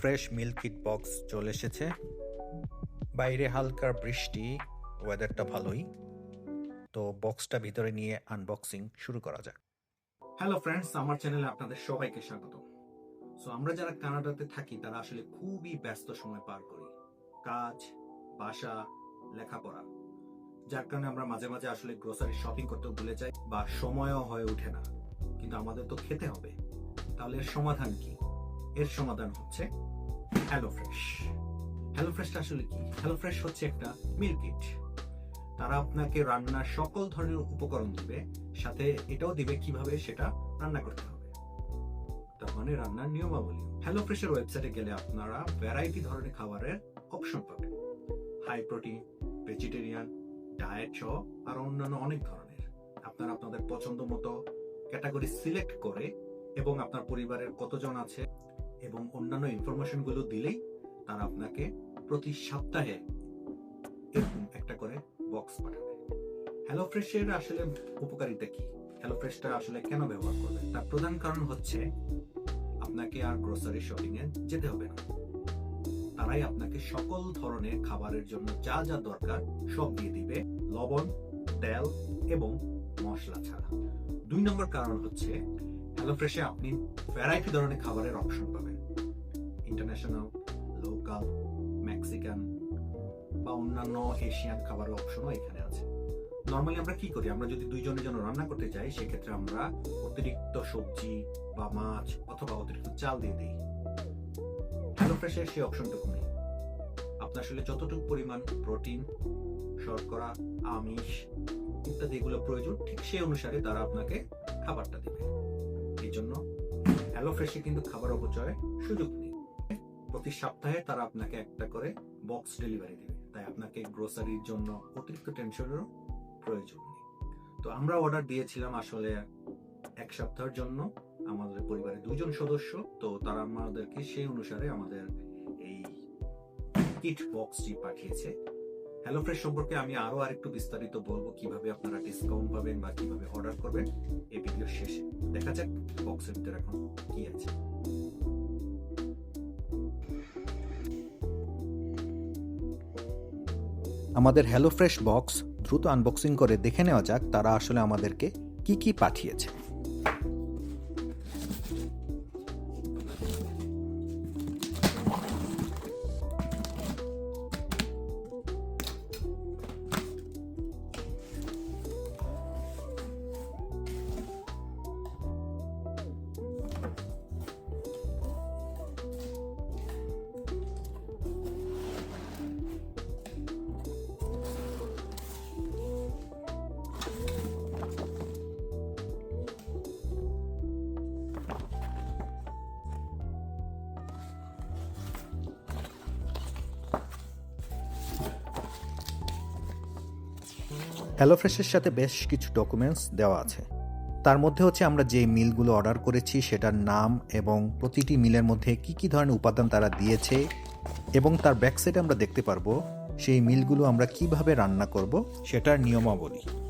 Fresh milk kit box চলে এসেছে। বাইরে হালকা বৃষ্টি ওয়েদারটা ভালোই। তো বক্সটা ভিতরে নিয়ে আনবক্সিং শুরু করা যাক। হ্যালো ফ্রেন্ডস আমার চ্যানেলে আপনাদের সবাইকে স্বাগত। সো আমরা যারা কানাডাতে থাকি, তারা আসলে খুবই ব্যস্ত সময় পার করি। কাজ, বাসা, লেখাপড়া। যার কারণে আমরা মাঝে মাঝে আসলে গ্রোসারি শপিং করতে ভুলে যাই বা সময়ও হয়ে ওঠে না। কিন্তু আমাদের তো খেতে হবে। তাহলে এর সমাধান কি? এর সমাধান হচ্ছে হ্যালো ফ্রেশ হ্যালো ফ্রেশটা আসলে কি? হ্যালো ফ্রেশ হচ্ছে একটা মিল্ক কিট তারা আপনাকে রান্নার সকল ধরনের উপকরণ দিবে, সাথে এটাও দিবে কীভাবে সেটা রান্না করতে হবে। তার মানে রান্নার নিয়মাবলী। হ্যালো ফ্রেশের ওয়েবসাইটে গেলে আপনারা ভ্যারাইটি ধরনের খাবারের অপশন পাবেন। হাই প্রোটিন ভেজিটেরিয়ান ডায়েট সহ আর অন্যান্য অনেক ধরনের। আপনারা আপনাদের পছন্দ মতো ক্যাটাগরি সিলেক্ট করে এবং আপনার পরিবারের কতজন আছে এবং অন্যান্য ইনফরমেশনগুলো দিলেই তারা আপনাকে প্রতি সপ্তাহে এরকম একটা করে বক্স পাঠাবে। হ্যালো ফ্রেশের আসলে উপকারিতা কি? হ্যালো ফ্রেশটা আসলে কেন ব্যবহার করবে তার প্রধান কারণ হচ্ছে আপনাকে আর গ্রোসারি শপিং এ যেতে হবে না। তারাই আপনাকে সকল ধরনের খাবারের জন্য যা যা দরকার সব দিয়ে দিবে, লবণ, তেল এবং মশলা ছাড়া। দুই নম্বর কারণ হচ্ছে হ্যালো ফ্রেশে আপনি ভ্যারাইটি ধরনের খাবারের অপশন পাবেন। ইন্টারন্যাশনাল লোকাল মেক্সিকান বা অন্যান্য এশিয়ান খাবারের অপশনও এখানে আছে। নর্মালি আমরা কি করি? আমরা যদি দুইজনের জন্য রান্না করতে চাই, সেক্ষেত্রে আমরা অতিরিক্ত সবজি বা মাছ অথবা অতিরিক্ত চাল দিয়ে দিই। হ্যালো ফ্রেশের সেই অপশনটুকু নেই আপনার আসলে যতটুকু পরিমাণ প্রোটিন শর্করা, আমিষ ইত্যাদি এগুলো প্রয়োজন, ঠিক সেই অনুসারে তারা আপনাকে খাবারটা দেবে। হ্যালো ফ্রেশে কিন্তু খাবার অপচয় সুযোগ নেই। প্রতি সপ্তাহে তারা আপনাকে একটা করে বক্স ডেলিভারি দেবে। তাই আপনাকে গ্রোসারির জন্য অতিরিক্ত টেনশনেরও প্রয়োজন নেই। তো আমরা অর্ডার দিয়েছিলাম আসলে এক সপ্তাহের জন্য। আমাদের পরিবারের দুজন সদস্য, তো তারা আমাদেরকে সেই অনুসারে আমাদের এই কিট বক্সটি পাঠিয়েছে। হ্যালো ফ্রেশ সম্পর্কে আমি আরও আরেকটু বিস্তারিত বলব কীভাবে আপনারা ডিসকাউন্ট পাবেন বা কীভাবে অর্ডার করবেন। এই ভিডিওর শেষে। দেখা যাক বক্সের ভিতরে এখন কি আছে। আমাদের হ্যালো ফ্রেশ বক্স দ্রুত আনবক্সিং করে দেখে নেওয়া যাক তারা আসলে আমাদেরকে কি কি পাঠিয়েছে। হ্যালো ফ্রেশের সাথে বেশ কিছু ডকুমেন্টস দেওয়া আছে। তার মধ্যে হচ্ছে আমরা যে মিলগুলো অর্ডার করেছি, সেটার নাম এবং প্রতিটি মিলের মধ্যে কি কি ধরনের উপাদান তারা দিয়েছে এবং তার ব্যাকসাইডে আমরা দেখতে পারব সেই মিলগুলো আমরা কীভাবে রান্না করব, সেটার নিয়মাবলী।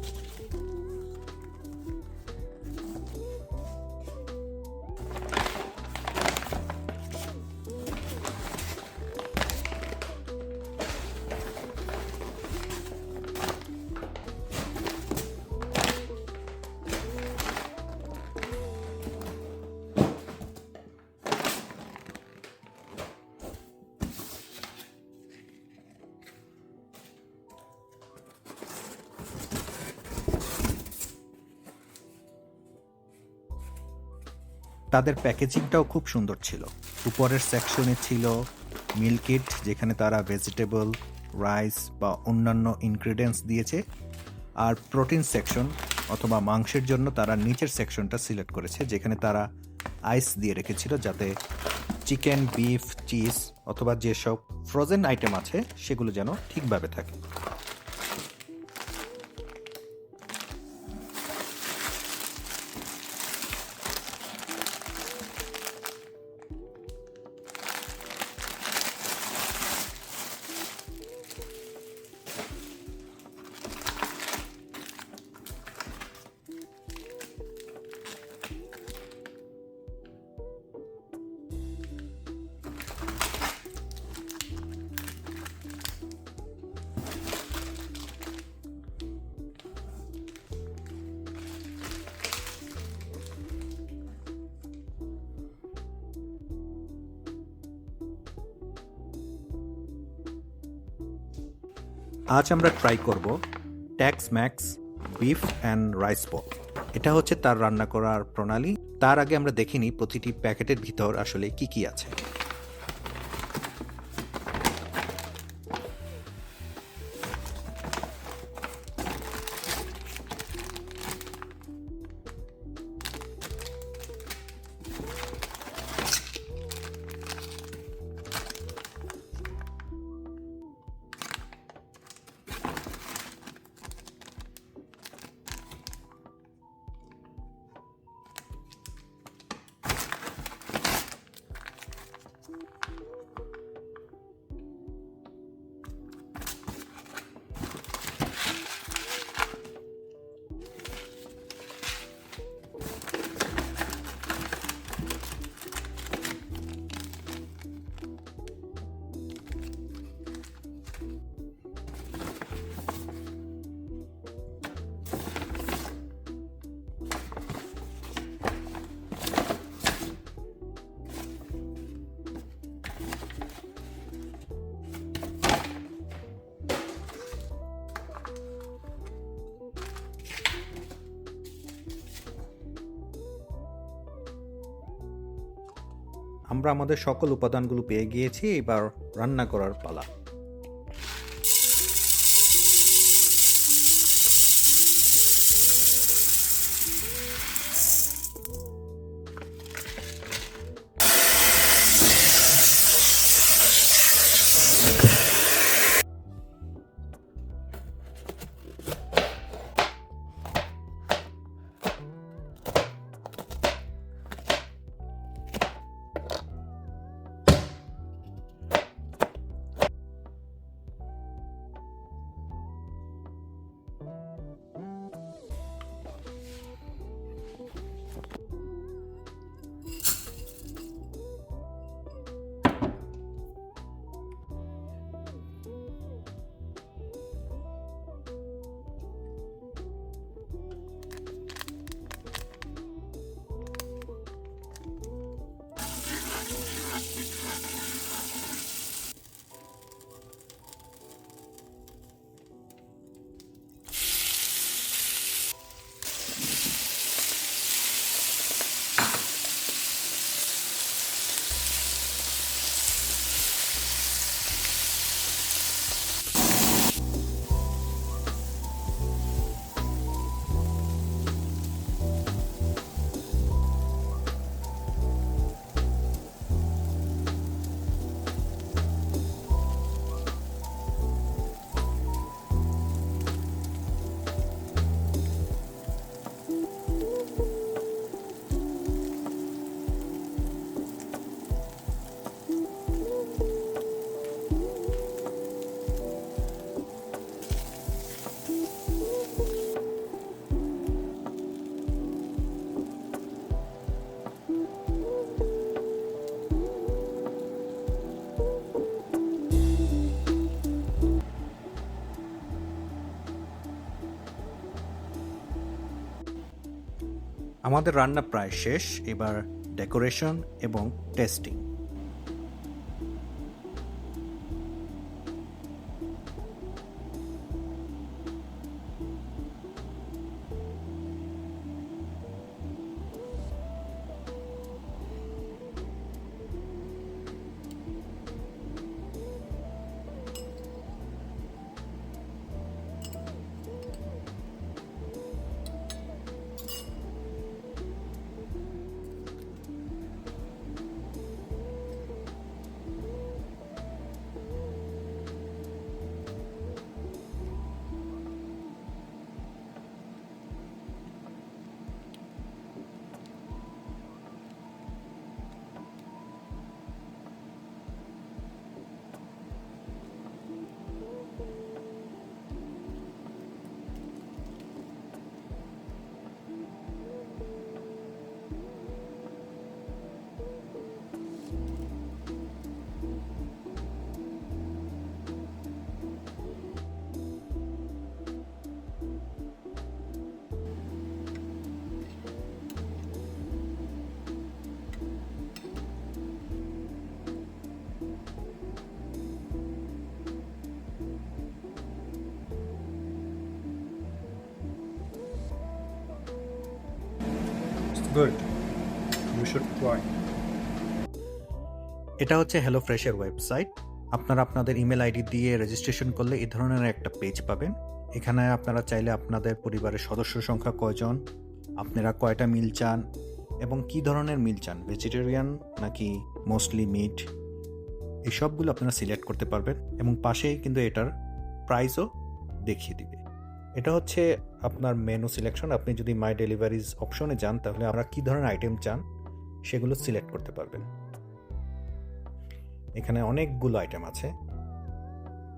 তাদের প্যাকেজিংটাও খুব সুন্দর ছিল। উপরের সেকশনে ছিল মিল্কিট যেখানে তারা ভেজিটেবল, রাইস বা অন্যান্য ইনগ্রিডিয়েন্টস দিয়েছে। আর প্রোটিন সেকশন অথবা মাংসের জন্য তারা নিচের সেকশনটা সিলেক্ট করেছে, যেখানে তারা আইস দিয়ে রেখেছিল যাতে চিকেন, বিফ, চিজ অথবা যেসব ফ্রোজেন আইটেম আছে, সেগুলো যেন ঠিকভাবে থাকে। আজ আমরা ট্রাই করব Tex Mex beef and rice bowl এটা হচ্ছে তার রান্না করার প্রণালী। তার আগে আমরা দেখিনি প্রতিটি প্যাকেটের ভিতর আসলে কি কি আছে। আমরা আমাদের সকল উপাদানগুলো পেয়ে গিয়েছি এবার রান্না করার পালা। আমাদের রান্না প্রায় শেষ এবার ডেকোরেশন এবং tasting Good. You should try. এটা হচ্ছে হ্যালো ফ্রেশের ওয়েবসাইট আপনারা আপনাদের ইমেল আইডি দিয়ে রেজিস্ট্রেশন করলে এই ধরনের একটা পেজ পাবেন এখানে আপনারা চাইলে আপনাদের পরিবারের সদস্য সংখ্যা কয়জন, আপনারা কয়টা মিল চান এবং কি ধরনের মিল চান ভেজিটেরিয়ান নাকি মোস্টলি মিট এই সবগুলো আপনারা সিলেক্ট করতে পারবেন এবং পাশেই কিন্তু এটার প্রাইসও দেখিয়ে দিবে এটা হচ্ছে আপনার মেনু সিলেকশন আপনি যদি মাই ডেলিভারিজ অপশনে যান, তাহলে আপনারা কী ধরনের আইটেম চান, সেগুলো সিলেক্ট করতে পারবেন। এখানে অনেকগুলো আইটেম আছে।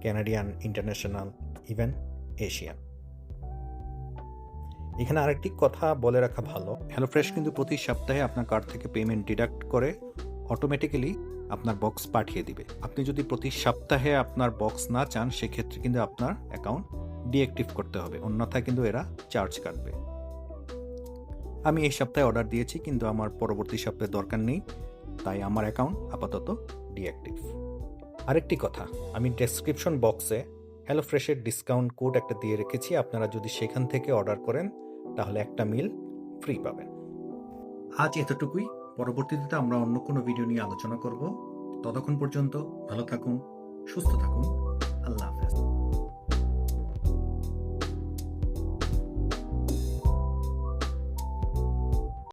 ক্যানাডিয়ান ইন্টারন্যাশনাল ইভেন এশিয়ান এখানে আরেকটি কথা বলে রাখা ভালো। হ্যালো ফ্রেশ কিন্তু প্রতি সপ্তাহে আপনার কার্ড থেকে পেমেন্ট ডিডাক্ট করে অটোমেটিক্যালি আপনার বক্স পাঠিয়ে দিবে। আপনি যদি প্রতি সপ্তাহে আপনার বক্স না চান, সেক্ষেত্রে কিন্তু আপনার অ্যাকাউন্ট ডিঅ্যাক্টিভ করতে হবে, অন্যথায় কিন্তু এরা চার্জ কাটবে। আমি এই সপ্তাহে অর্ডার দিয়েছি, কিন্তু আমার পরবর্তী সপ্তাহে দরকার নেই, তাই আমার অ্যাকাউন্ট আপাতত ডিঅ্যাক্টিভ আরেকটি কথা, আমি ডেসক্রিপশন বক্সে হ্যালো ফ্রেশের ডিসকাউন্ট কোড একটা দিয়ে রেখেছি, আপনারা যদি সেখান থেকে অর্ডার করেন, তাহলে একটা মিল ফ্রি পাবেন। আজ এতটুকুই, পরবর্তীতে আমরা অন্য কোনো ভিডিও নিয়ে আলোচনা করব। ততক্ষণ পর্যন্ত ভালো থাকুন, সুস্থ থাকুন।